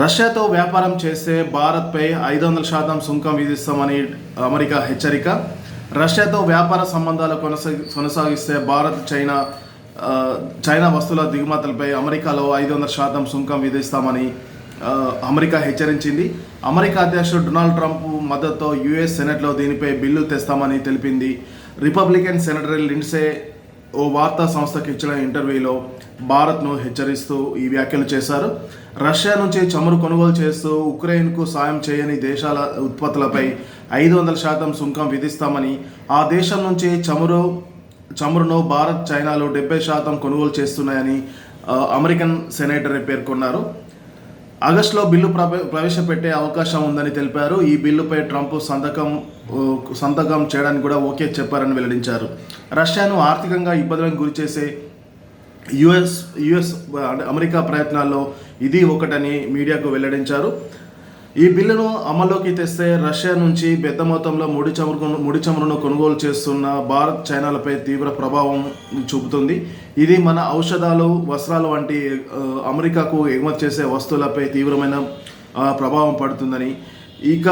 రష్యాతో వ్యాపారం చేస్తే భారత్పై ఐదు వందల శాతం సుంకం విధిస్తామని అమెరికా హెచ్చరిక. రష్యాతో వ్యాపార సంబంధాలు కొనసాగి కొనసాగిస్తే భారత్ చైనా చైనా వస్తువుల దిగుమతులపై అమెరికాలో ఐదు వందల శాతం సుంకం విధిస్తామని అమెరికా హెచ్చరించింది. అమెరికా అధ్యక్షుడు డొనాల్డ్ ట్రంప్ మద్దతుతో యుఎస్ సెనెట్లో దీనిపై బిల్లు తెస్తామని తెలిపింది. రిపబ్లికన్ సెనేటర్ లిండ్సే ఓ వార్తా సంస్థకు ఇచ్చిన ఇంటర్వ్యూలో భారత్ను హెచ్చరిస్తూ ఈ వ్యాఖ్యలు చేశారు. రష్యా నుంచి చమురు కొనుగోలు చేస్తూ ఉక్రెయిన్కు సాయం చేయని దేశాల ఉత్పత్తులపై ఐదు వందల శాతం సుంకం విధిస్తామని ఆ దేశం నుంచి చమురు చమురును భారత్ చైనాలో డెబ్బై శాతం కొనుగోలు చేస్తున్నాయని అమెరికన్ సెనేటర్ పేర్కొన్నారు. ఆగస్టులో బిల్లు ప్రవేశపెట్టే అవకాశం ఉందని తెలిపారు. ఈ బిల్లుపై ట్రంప్ సంతకం సంతకం చేయడానికి కూడా ఓకే చెప్పారని వెల్లడించారు. రష్యాను ఆర్థికంగా ఇబ్బందులకు గురిచేసే యుఎస్ యుఎస్ అంటే అమెరికా ప్రయత్నాల్లో ఇది ఒకటని మీడియాకు వెల్లడించారు. ఈ బిల్లును అమల్లోకి తెస్తే రష్యా నుంచి పెద్ద మొత్తంలో ముడి చమురు ముడి చమురును కొనుగోలు చేస్తున్న భారత్ చైనాలపై తీవ్ర ప్రభావం చూపుతుంది. ఇది మన ఔషధాలు వస్త్రాలు వంటి అమెరికాకు ఎగుమతి చేసే వస్తువులపై తీవ్రమైన ప్రభావం పడుతుందని. ఇక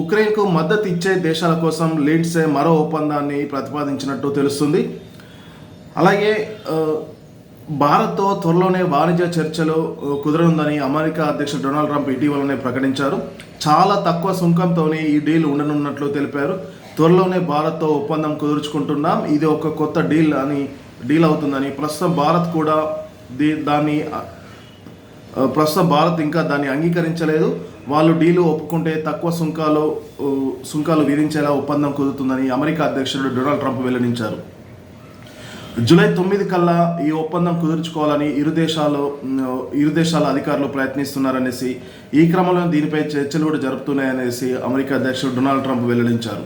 ఉక్రెయిన్కు మద్దతు ఇచ్చే దేశాల కోసం లీడ్సే మరో ఒప్పందాన్ని ప్రతిపాదించినట్టు తెలుస్తుంది. అలాగే భారత్తో త్వరలోనే వాణిజ్య చర్చలు కుదరనుందని అమెరికా అధ్యక్షుడు డొనాల్డ్ ట్రంప్ ఇటీవలనే ప్రకటించారు. చాలా తక్కువ సుంకంతోనే ఈ డీల్ ఉండనున్నట్లు తెలిపారు. త్వరలోనే భారత్తో ఒప్పందం కుదుర్చుకుంటున్నాం. ఇది ఒక కొత్త డీల్ అని డీల్ అవుతుందని. ప్రస్తుతం భారత్ కూడా దీ దాన్ని ప్రస్తుతం భారత్ ఇంకా దాన్ని అంగీకరించలేదు. వాళ్ళు డీలు ఒప్పుకుంటే తక్కువ సుంకాలు సుంకాలు విధించేలా ఒప్పందం కుదురుతుందని అమెరికా అధ్యక్షుడు డొనాల్డ్ ట్రంప్ వెల్లడించారు. జూలై తొమ్మిది కల్లా ఈ ఒప్పందం కుదుర్చుకోవాలని ఇరు దేశాలు ఇరు దేశాల అధికారులు ప్రయత్నిస్తున్నారనేసి ఈ క్రమంలో దీనిపై చర్చలు కూడా జరుపుతున్నాయనేసి అమెరికా అధ్యక్షుడు డొనాల్డ్ ట్రంప్ వెల్లడించారు.